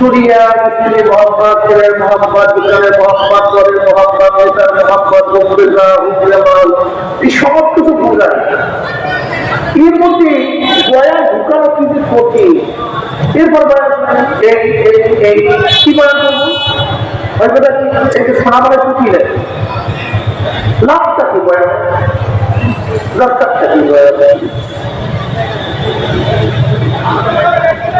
দুনিয়া স্ত্রী মোহাম্মদ ছেলের মোহাম্মদ দোকানের মোহাম্মদ ঘরের মোহাম্মদ নেতার মোহাম্মদ গফুরিল্লাহ হুকুলামাল এই সব কিছু বোঝায় এর মধ্যে কিন্তু কঠিন এরপর কি বয়ান করব হয়তো একটু মানে ফুটিয়ে দেয় লাভটা কি বয়ান লাভটা কি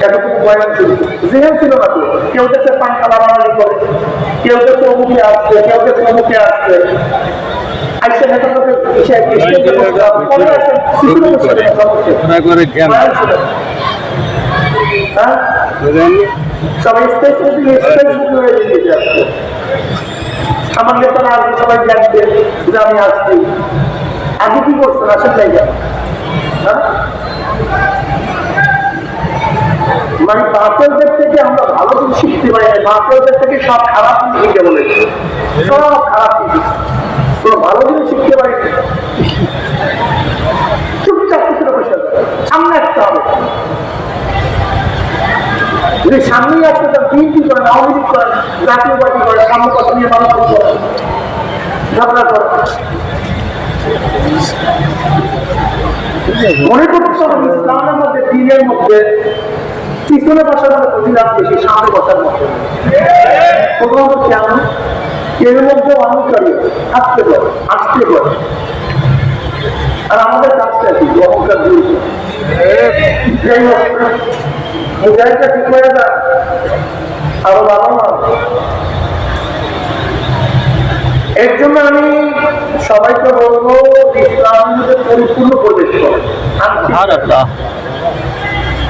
এতটুকু বয়ান ছিল। জেহেন ছিল না তো। কেউ দেখছে পাঙ্খা বাড়াবাড়ি করে কেউ দেখছে অমুকে আসছে কেউ দেখছে অমুকে আসছে। করে হ্যাঁ? সবাই আমার নেতারা আজকে সবাই জানবে যে আমি আসছি। আগে কি করছেন? আসেন নাই? হ্যাঁ? মানে বাপেরদের থেকে আমরা ভালো কিছু শিখতে পারি না। বাপেরদের থেকে সব খারাপ শিখতে বলেছে। সব খারাপ কোনো ভালো জিনিস শিখতে পারি চুপচাপ কিছু বসে সামনে আসতে হবে। যদি সামনেই আসতে চান বিএনপি করেন? আওয়ামী লীগ করেন, জাতীয় পার্টি করেন, সামনে কথা নিয়ে মানুষ করেন ঝগড়া করেন মনে করতে হবে ইসলামের মধ্যে দিনের মধ্যে পিছনে বসার মধ্যে প্রতিলাভ বেশি সামনে বসার প্রথমত কেমন? এর মধ্যে অনুসারী আসতে পারে আসতে পারে আর আমাদের কাজটা কি? অহংকার এর জন্য আমি সবাইকে বলব ইসলামের পরিপূর্ণ প্রবেশ করে।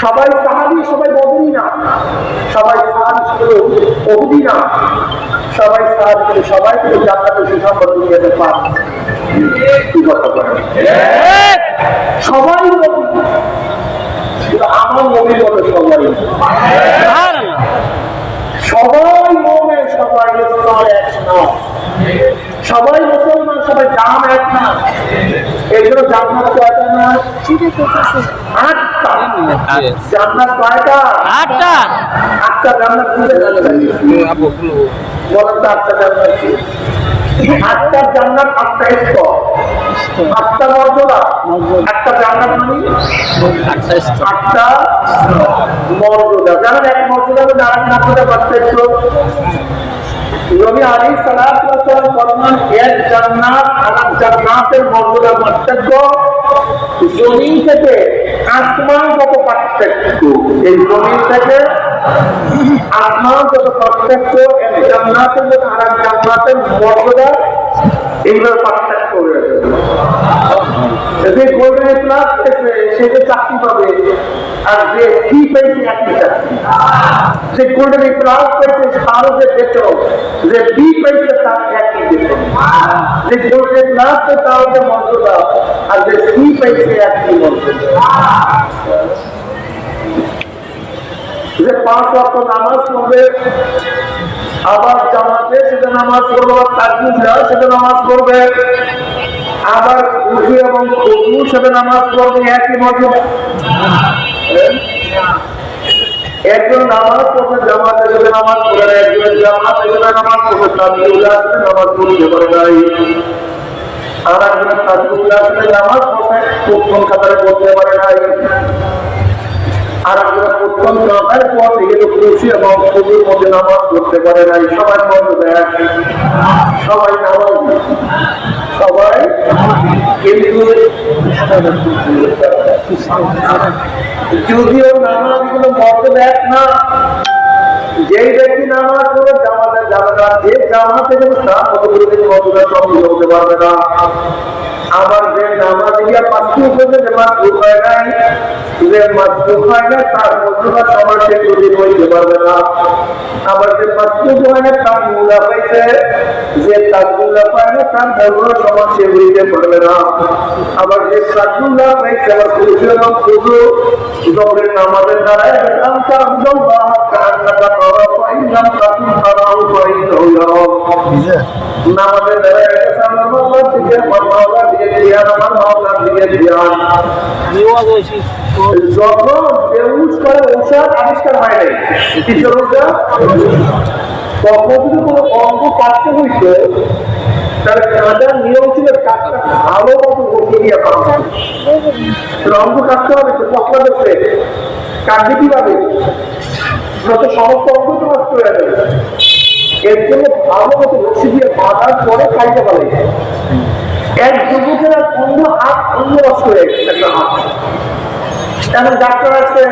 সবাই সাহাবি সবাই বদলি না। সবাই সাহাবি শুধু অবধি না। সবাই সাহাবি কিন্তু সবাই কিন্তু জান্নাতে সুসম্পদ নিয়ে যেতে পারে কি কথা বলেন? সবাই আমার নবীর মতো সবাই। সবাই মোমে সবাই এক না। সবাই মুসলমান সবাই দাম এক না। এই জন্য জান্নাত কয়টা না? আটটা জান্নাত কয়টা? আটটা। আটটা জান্নাত খুঁজে যাচ্ছে আপু বলেন তো আটটা জান্নাত কি? আটটা জান্নাত আটটা স্তর আটটা মর্যাদা। আটটা জান্নাত মানে? আটটা মর্যাদা। জানেন এক মর্যাদা এবং মর্যাদা পার্থক্য? নবী আলী সালাম ফরমান এক জান্নাত আর জান্নাতের মর্যাদা পার্থক্য। জমিন থেকে আসমান যত পার্থক্য, এই জমিন থেকে আসমান যত পার্থক্য এক জান্নাতের মধ্যে আর এক জান্নাতের মর্যাদা, এইভাবে পার্থক্য রয়েছে যে গোল্ডেন ক্লাস পেয়েছে সে যে চাকরি পাবে আর যে কি পেয়েছে একই চাকরি। যে গোল্ডেন ক্লাস পেয়েছে তারও যে বেতন, যে বি পেয়েছে তার একই বেতন। যে গোল্ডেন ক্লাস পেয়েছে তারও যে মর্যাদা আর যে সি পেয়েছে একই মর্যাদা। যে পাঁচ ওয়াক্ত নামাজ পড়বে, আবার জামাতে সেটা নামাজ পড়বে, আবার তাকবিরা সেটা নামাজ পড়বে। আবার উঁচু এবং উঁচু সেটা নামাজ পড়বে, একই মতো একজন নামাজ পড়বে, জামাতে সেটা নামাজ পড়ে না একজন জামাতে সেটা নামাজ পড়বে তাকবিরা আসলে নামাজ পড়তে পারে নাই। আর একজন আসলে নামাজ পড়বে প্রথম কাতারে পড়তে পারে নাই। আর আমরা প্রত্যন্ত পর খুশি এবং খুবই মধ্যে নামাজ করতে পারে নাই। সবাই বন্ধ দেয় সবাই নামাজ সবাই কিন্তু যদিও নামাজ মর্যাদা এক না, যেই ব্যক্তি নামাজ পড়ে জামাতে যাবে না যে জামাতে যাবে তার কত সম্মিলিত হতে পারবে না। আবার যে নামাজ দিয়া পাঁচটি উপরে যে মাছ হয় নাই যে মাছ হয় না তার মর্যাদা সবার সে কোনদিন হইতে পারবে না। আবার যে পাঁচটি হয় না তার মূলা পাইছে। যে তার মূলা পায় না তার মর্যাদা সবার সে হইতে পারবে না। আবার যে সাদুল্লাহ পাইছে আবার পুরুষ এবং পুরু দৌড়ের নামাজের দ্বারা একদম তার একদম কান্নাটা করো পাইলাম তাকুন তারাও পাইল নামাজের দ্বারা একটা আমার মাওলার দিকে তখন যদি কোনো অঙ্গ কাটতে হইতো ভালো মতো পাওয়া অঙ্গ কাটতে হবে তো পকলা দেখতে। কাটবে কীভাবে? সমস্ত অঙ্গ তো নষ্ট এর জন্য ভালো মতো রসি দিয়ে বাঁধার পরে খাইতে পারে। এক যুবকের অন্য হাত অন্য গেছে একটা হাত। এখন ডাক্তার আছে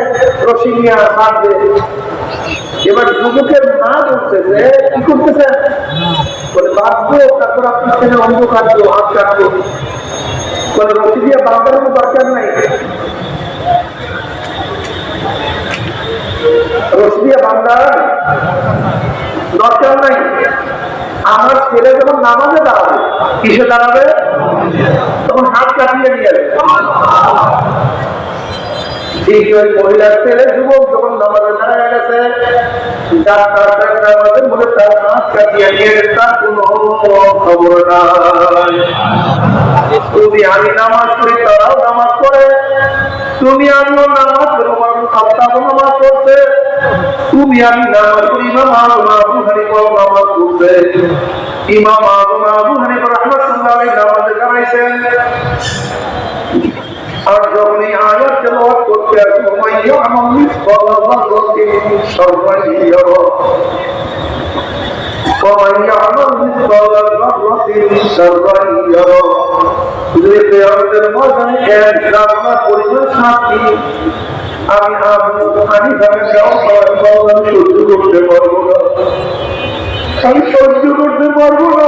রসি নিয়ে হাঁটবে এবার যুবকের মা যে, কি করতেছেন? বলে বাঁধবো তারপর আপনার ছেলে অঙ্গ কাটবো হাত কাটবো। বলে রসি দিয়ে বাঁধার দরকার নাই। রসি দিয়ে বাঁধার দরকার নাই। আমার ছেলে যখন নামাজে দাঁড়াবে, কিসে দাঁড়াবে? তখন হাত কাটিয়ে নিয়ে ঠিক ওই মহিলার ছেলে, যুবক যখন নামাজে দাঁড়ায় গেছে আমাদের বলে তার হাত কাটিয়ে নিয়ে তার কোনো খবর নাই তুমি আমি নামাজ করি তারাও নামাজ করে তুমি আমিও নামাজ করি সপ্তাহ নামাজ আর যখন এই আয়াত তেলাওয়াত করতে আসবো মাইয়া আমার মিসকাল যাররাতিন শাররান ইয়ারা ومن يعمل مثقال ذرة شرا يره যদি কেয়ামতের ময়দানে এক জামা পরিমাণ শাস্তি আমি আবু হানিফাকে দেওয়া হয় বাবা আমি সহ্য করতে পারবো না আমি সহ্য করতে পারবো না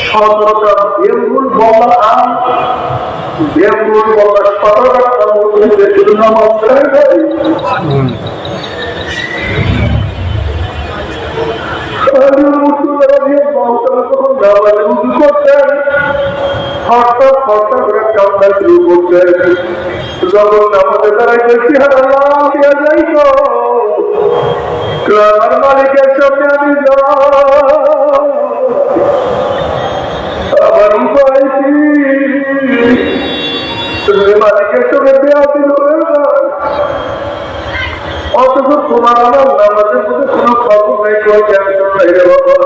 সতেরোটা বেঙ্গুল বলা আম বেঙ্গুল বলা সতেরোটা যায়। হঠাৎ হঠাৎ করে কান্না শুরু করছে যখন আমাদের হারিয়ে যাই তো মালিকের সামনে আমি যাই আমার উপায় কি তুমি মালিকের সঙ্গে দেওয়া দিল অথচ তোমার আমার নামাজের মধ্যে কোনো খবর নেই কোনো টেনশন নেই। রে বাবা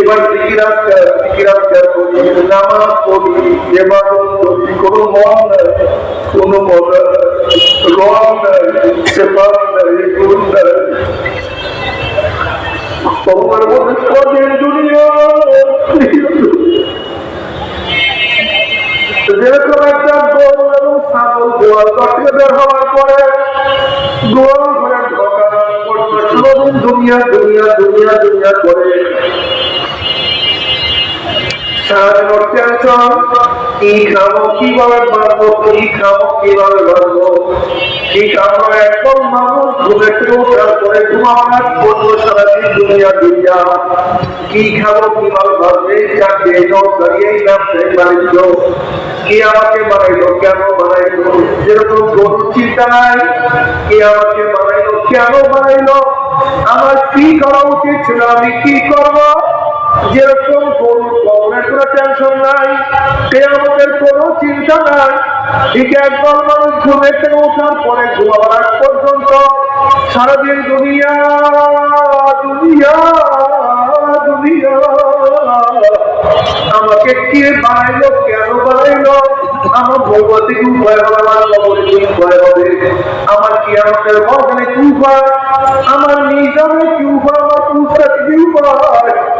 এবার জিকিরাজকার জিকিরাজকার করি নামাজ পড়ি এবার করি, কোনো মন নাই, কোনো মজা নাই, রং নাই সেপার নাই, গুণ নাই। তোমার মধ্যে স্বদের দুনিয়া। যেরকম একটা গরু এবং ছাগল গোয়াল থেকে বের হওয়ার পরে গোয়াল ঘরে দুনিয়া দুনিয়া দুনিয়া দুনিয়া করে। কি খাব কীভাবে বাঁধবো কি খাব কীভাবে বাঁচবো? ঠিক আমরা একদম মানুষ ঘুরে ফিরে ঘুমাবার সারাদিন দুনিয়া দুনিয়া কি খাব কি ভালো ভাববে চাকরি এই লোক দাঁড়িয়ে এই ব্যবসায়ী বাণিজ্য কে আমাকে বানাইলো কেন বানাইলো যেরকম গরুর চিন্তা নাই কে আমাকে বানাইলো কেন বানাইলো আমার কি করা উচিত ছিল আমি কি করব? যেরকম কবরের কোনো টেনশন নাই কে আমাদের কোনো চিন্তা নাই, ঠিক একদল মানুষ ঘুমে থেকে ওঠার পরে ঘুমাবার আগ পর্যন্ত সারাদিন দুনিয়া দুনিয়া আমাকে কে বানাইলো, কেন বানাইলো? আমার ভগবতী কি উপায় হবে, আমার কবরে কি উপায় হবে। আমার কি আমাদের মর্দনে কি উপায়? আমার নিজামে কি উপায়? আমার পুস্তক কি উপায়? ভগবতী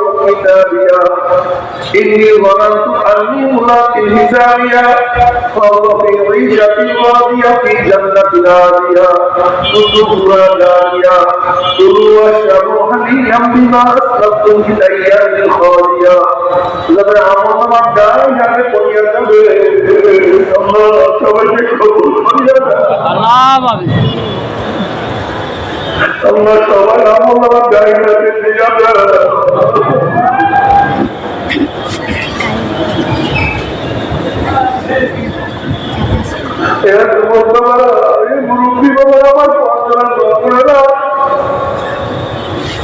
كتابيا. إني ظننت أني ملاك حسابيا فهو في عيشة راضية في جنة عالية قطوفها دانية كلوا واشربوا حليا بما أسقطتم في الأيام الخالية. لقد عمرنا الدانية يا نبي الله توجهكم الله আমরা সবাই আমার জায়গাতে নিয়ে যাবে না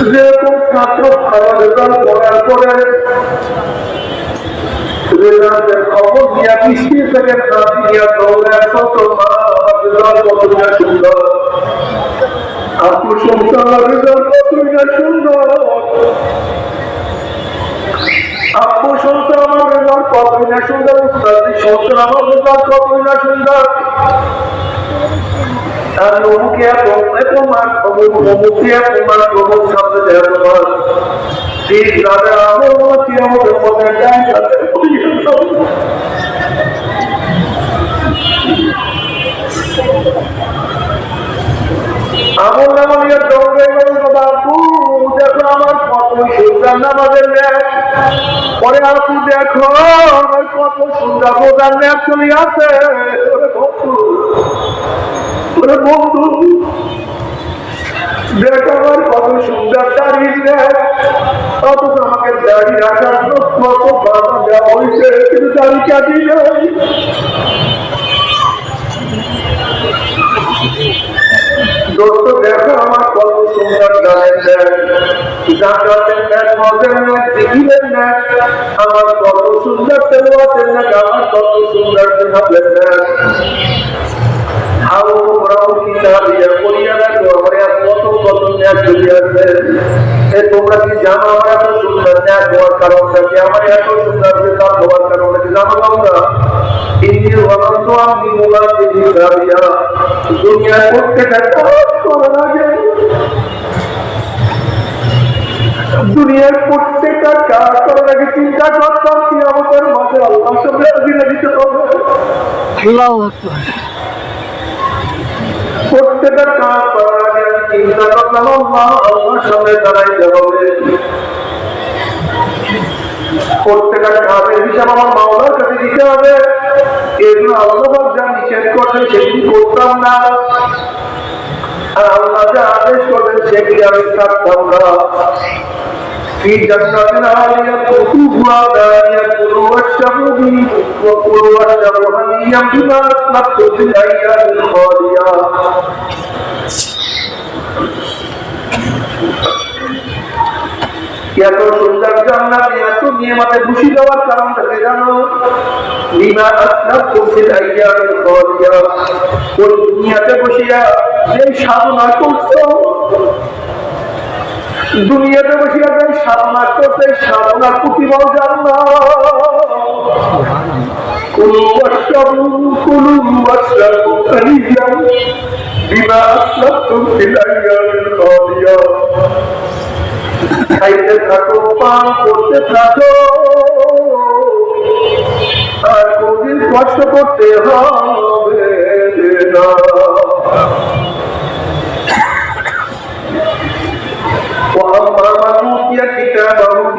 যেরকম ছাত্র খাওয়া রেজাল্ট করার পরে রেজাল্টের খবর দিয়া বৃষ্টি থেকে নাতি দিয়া দৌড়ে শত মা রেজাল্ট কতটা সুন্দর আপু সংসার রেজাল্ট কতটা সুন্দর আপু সংসার আমার রেজাল্ট কতই না না সুন্দর আর অমুকে এত এত মাস অমুক অমুকে এত মাস ঠিক তাদের আমার মনে আমাদের মনে আমল নামা নিয়ে দৌড়ে আমার কত সুন্দর নামাজের ন্যায় পরে আপু দেখো আমার কত সুন্দর রোজার ন্যায় চলে আছে বন্ধু দেখো আমার কত সুন্দর দাঁড়িয়ে নেয় অথচ আমাকে দাঁড়িয়ে রাখার কত বাধা কিন্তু দাঁড়িয়ে কাটিয়ে দোস্ত, দেখো আমার কত সুন্দর ন্যায় জাকাতের ন্যায় মদের ন্যায় দিবিলের ন্যায় আমার কত সুন্দর তেলওয়াতের ন্যায় আমার কত সুন্দর তেলাবের ন্যায় হাউ রাউ কিতাবিয়া করিয়া রাখো আমার কত কত ন্যায় চলে আছে এ তোমরা কি জানো আমার এত সুন্দর ন্যায় হওয়ার কারণটা কি আমার এত সুন্দর বেকার হওয়ার কারণটা কি জানো তোমরা ইন্দি ভগন্ত আমি মোলাকে হিসাবিয়া দুনিয়ার প্রত্যেকটা কাজ করার আগে দুনিয়ার প্রত্যেকটা কাজ করার আগে চিন্তা করতাম কি আমাদের মাঝে আল্লাহ সামনে দিলে দিতে হবে আল্লাহ আকবার প্রত্যেকটা কাজ করার আগে আমি চিন্তা করতাম আল্লাহ আল্লাহর সামনে দাঁড়াইতে হবে প্রত্যেকটা কাজের হিসাব আমার মাওলার কাছে দিতে হবে এগুলো আল্লাহ যা নিষেধ করছেন সেগুলি করতাম না আর আল্লাহ যা আদেশ করবেন সেগুলি আমি থাকতাম না في جنة عالية قطوفها دانية كلوا واشربوا به وكلوا واشربوا هنيئا بما أسلفتم في الأيام الخالية এত সুন্দর জান্নাত, এত নিয়মাতে খুশি জানো? কুফিল আইয়ামের খালিয়া ওই দুনিয়াতে বসিয়া যে সাধনা করছ, দুনিয়াতে বসিয়া যে সাধনা করছে, সাধনা প্রতিফল জানো না كلوا واشربوا كلوا واشربوا هنيئا بما أسلفتم في الأيام الخالية খাইতে থাকো পান করতে থাকো আর কোনদিন কষ্ট করতে হবে না وأما من أوتي كتابه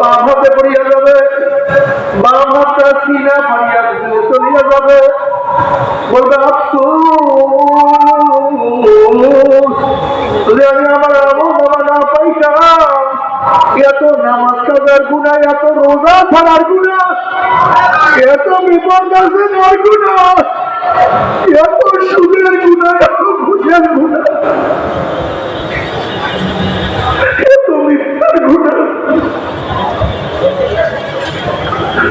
বাম হাতে পড়িয়া যাবে। বাম হাতটা সিনা ফাড়িয়া দিলে চলিয়া যাবে। বলবে, আফসোস আমি আমার আমল নামা না পাইতাম, এত নামাজ কাজার গুণা, এত রোজা ছাড়ার গুণা, এত বিপদ আছে গুণা, এত সুদের গুণা, এত ঘুষের গুণা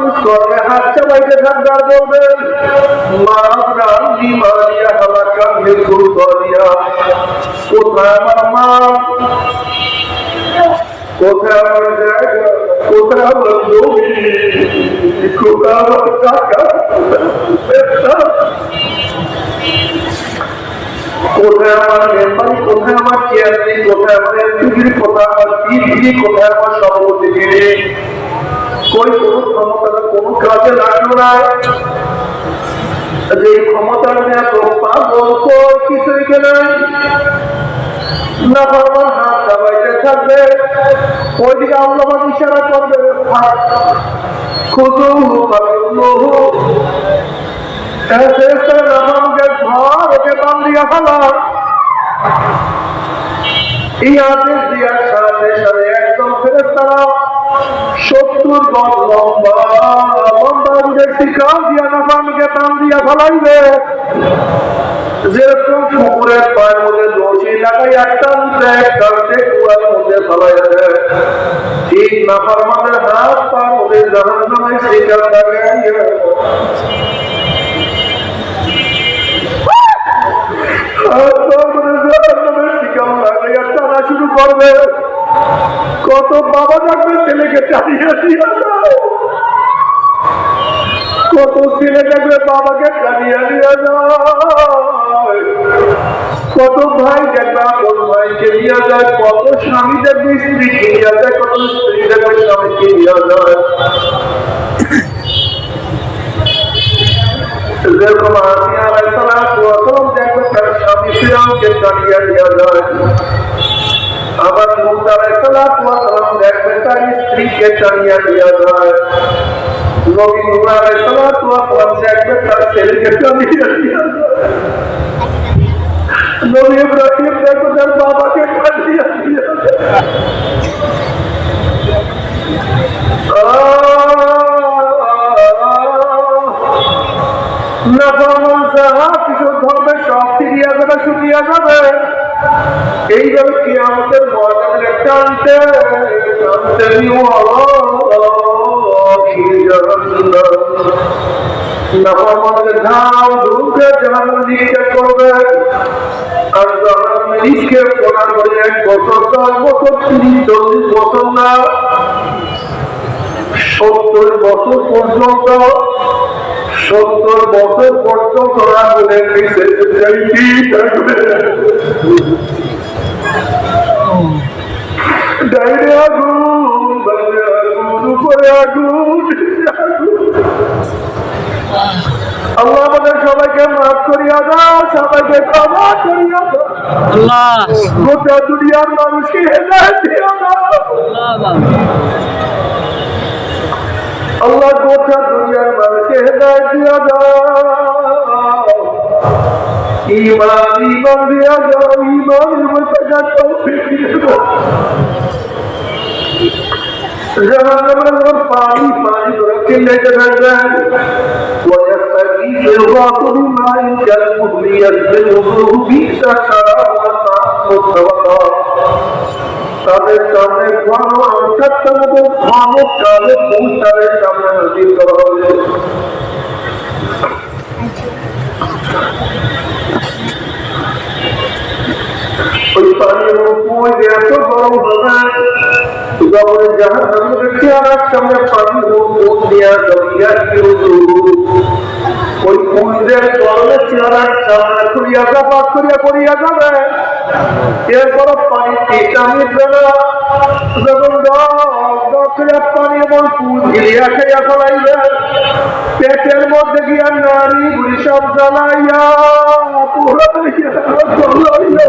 ভগবান হাত চালাইতে থাকবার বলবেন মা রান্দি মারিয়া হালাকা মৃত্যুর করিয়া। কোথায় আমার মা? কোথায় আমার জায়গা কোথায় আমার জমি কোথায় আমার টাকা কোথায় আমার মেম্বারি? কোথায় আমার চেয়ারম্যান? কোথায় আমার এমপিগিরি কোথায় আমার পিগিরি কোথায় আমার সভাপতিগিরি কই কোনো ক্ষমতা, কোনো কাজে লাগল না। যে ক্ষমতা নিয়ে তো পাগল কই কিছুই নাই। না ভগবান হাত চাবাইতে থাকবে, ওইদিকে আল্লাহ ইশারা করবে। খুদু সাথে সাথে একদম ফেরেশতারা সত্তর গজ লম্বা। লম্বা দেখছি কাল দিয়া নাফামকে টান দিয়া ফেলাইবে। যেরকম কুকুরের পায়ের মধ্যে দোষী লাগাই একটা উঠে একটা উঠে কুয়ার মধ্যে ফেলাই দেয় ঠিক নাফার মধ্যে হাত পা ওদের জাহান নামে শিকার লাগাই শুরু করবে। কত বাবা থাকবে ছেলেকে চালিয়ে দিয়ে কত ছেলে থাকবে বাবাকে চালিয়ে দিয়ে কত ভাই দেখবে আপন ভাইকে নিয়ে যায়, কত স্বামী দেখবে, স্ত্রীকে নিয়ে যায়, কত স্ত্রী দেখবে, স্বামীকে নিয়ে যায়। যেরকম আলাইসালাম প্রথম দেখবে তার স্বামী ফিরাউনকে চালিয়ে দিয়ে যায়। আবার মুসা আলাইসালাম দেখবে তার স্ত্রীকে চালিয়ে দিয়ে যায়। নবী মুসা আলাইসালাম দেখবে তার ছেলেকে চালিয়ে দিয়ে যায়। নবী ইব্রাহিম দেখবে তার বাবাকে চালিয়ে দিয়ে এইভাবে কি আমাদের ময়দানের একটা আনতে আর এক বছর, দশ বছর, তিরিশ, চল্লিশ বছর না, সত্তর বছর পর্যন্ত সত্তর বছর পর্যন্ত আগুনের নিচে যাইতেই থাকবে? ডাইরে আগুন বাইরে আগুন উপরে আগুন আগুন। আল্লাহ আমাদের সবাইকে মাফ করিয়া দাও সবাইকে ক্ষমা করিয়া দাও। আল্লাহ। গোটা দুনিয়ার মানুষকে হেদায়ত দিয়া দাও। আল্লাহ। আল্লাহ গোটা দুনিয়ার মানুষকে হেদায়ত দিয়া দাও ইমান ইমান দিয়া দাও ইমানের মধ্যে যা তৌফিক দিয়া দাও জাহান্নামের যখন পানি পানি করে চিল্লাইতে থাকবেন ويستغيث الغاث بماء كالمهل তাদের সামনে ধর্ম অর্থাৎ তাদের ধর্ম কালে পৌঁছাদের সামনে হাজির করা হবে পানির উপর এত বড় হবে জাহাজ ওই কুঞ্জের গরমের চেহারার সামনে করিয়া যাবা যাবে। এরপর পানি দশের পানি এবং গিলিয়া খাইয়া ফলাইবে, পেটের মধ্যে গিয়া নারী গুলি সব জ্বালাইয়া পুরাইয়া জ্বালাইয়া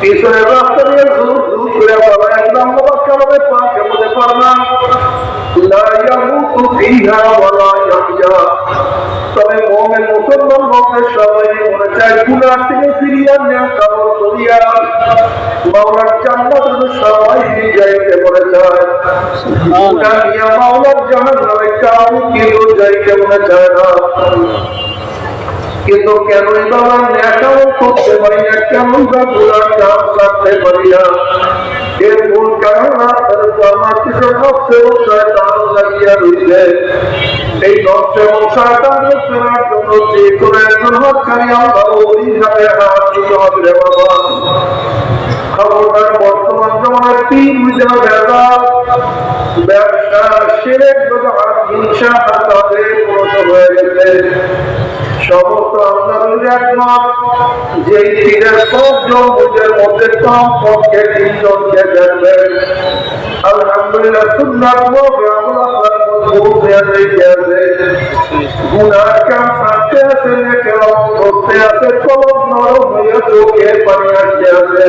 পিছনে রাস্তা দিয়ে একদম তবে মুমিন মুসলমান লোকের সবাই মনে চায় গুনাহ থেকে ফিরিয়া নেওয়া কারণ করিয়া মাওলার জান্নাতের সবাই যাইতে মনে মনে কিন্তু বাবা নেশাও করতে পারি না কেমন বা গুলার কাজ করতে পারি না। এর মূল কারণ আপনার আমার কিছু নকশে ও শয়তান লাগিয়া রয়েছে এই ফেরার জন্য যে কোনো হিসাবে হাত দিতে হবে রে বর্তমান জমানার তিন ভেদা ব্যবসা সেরেক ব্যবহার হিংসা হাতাতে পরিণত হয়ে গেছে। সমস্ত একমত যে তীরের পাঁচজন বুঝের মধ্যে কম পক্ষে তিনজনকে দেখবেন। আলহামদুলিল্লাহ সুন্নাত মধ্যে আমরা মজবুত হয়ে কাম আছে? করতে আছে কলম নরম হয়ে চোখে পানি আসতে আছে।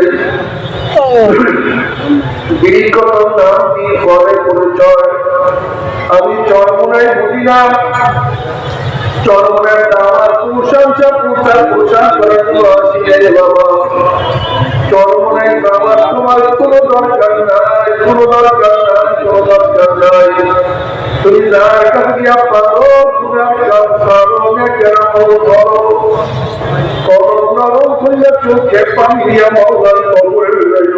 বিকট নাম কি করে পরিচয়। আমি চরমনায় বুঝি না চরমের দামার প্রশংসা প্রচার প্রচার করে তো আসি রে বাবা। চরমের দামার তোমার কোনো দরকার নাই, কোনো দরকার নাই, কোনো দরকার নাই। তুমি যার কাছে গিয়া পারো তোমার কাজ পারো কেন করো। করো, নরম হইয়া চোখে পানি দিয়া মহলার রইল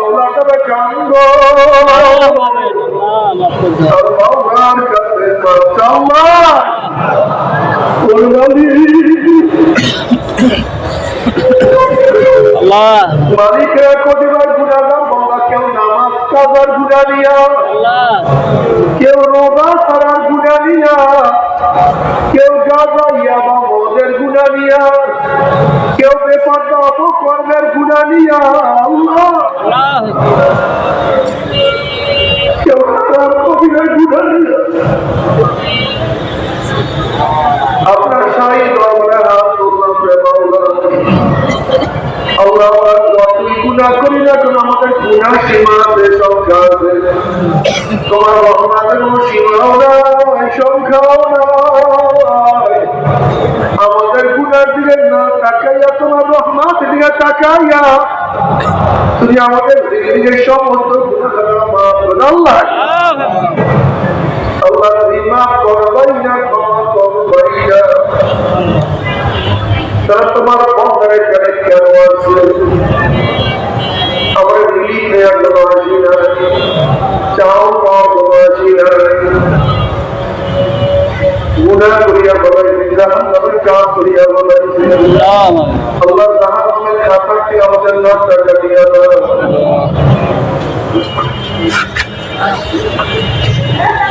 আর মাওলার কাছে মাশাআল্লাহ কোরবানি আল্লাহ মালিকের কোটিবার গুণাগার বাবা কেউ নামাজ কাজার গুণা নিয়া আল্লাহ কেউ রোজা সারার গুণা কেউ গাজা ইয়াবা মদের গুণা বেপর্দা অপকর্মের গুণা নিয়া আল্লাহ। আপনার সাই আমরা আল্লাহ গুণা আমাদের গুণা সীমা তোমার আমাদের গুণার দিকে না তাকাইয়া তোমার রহমাত দিকে তাকাইয়া তুমি আমাদের জিন্দগির সমস্ত গুণাখাতা মাফ আল্লাহ আল্লাহ করবাই না ক্ষমা করবাই না তারা তোমার বন্ধের এখানে কেন আছে আমরা রিলিফ নেওয়ার জন্য আসি না চাও পাওয়ার জন্য আসি না গুণা করিয়া বলাইছি জাহান নামের কাজ করিয়া বলাইছি আল্লাহ জাহান নামের খাতাকে আমাদের নামটা কাটিয়া দাও আল্লাহ জাহান নামের খাতাকে আমাদের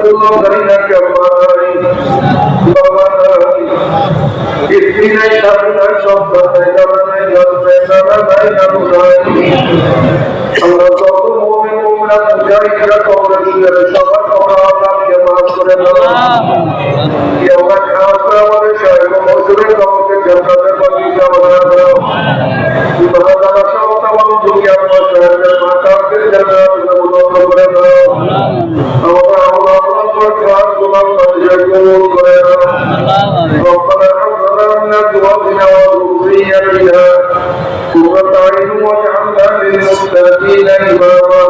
আমার যুবক হকে কবল করে আমার মুরব্বী হকে কবল করিয়া দাও আমার আল্লাহ যত মুমিন মুমিনা মুজাহিদরা কবরে শুয়ে সবার কবর আল্লাহকে মাফ করে দাও কি আমরা খাস করে قد يكون خيرا ربنا حفظنا من ازواجنا وذريتنا قرة عين واجعلنا للمتقين اماما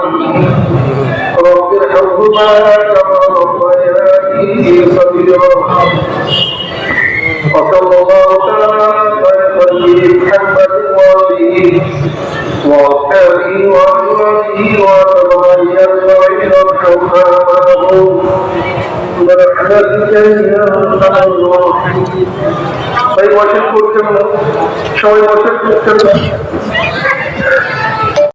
رب ارحمهما كما ربياني صغيرا وصلى الله تعالى على سيدنا محمد واله وأبي وأمتي وتبين عبرتها منهم برحمتك يا أرحم الراحمين طيب وشكر كم شوي وشكر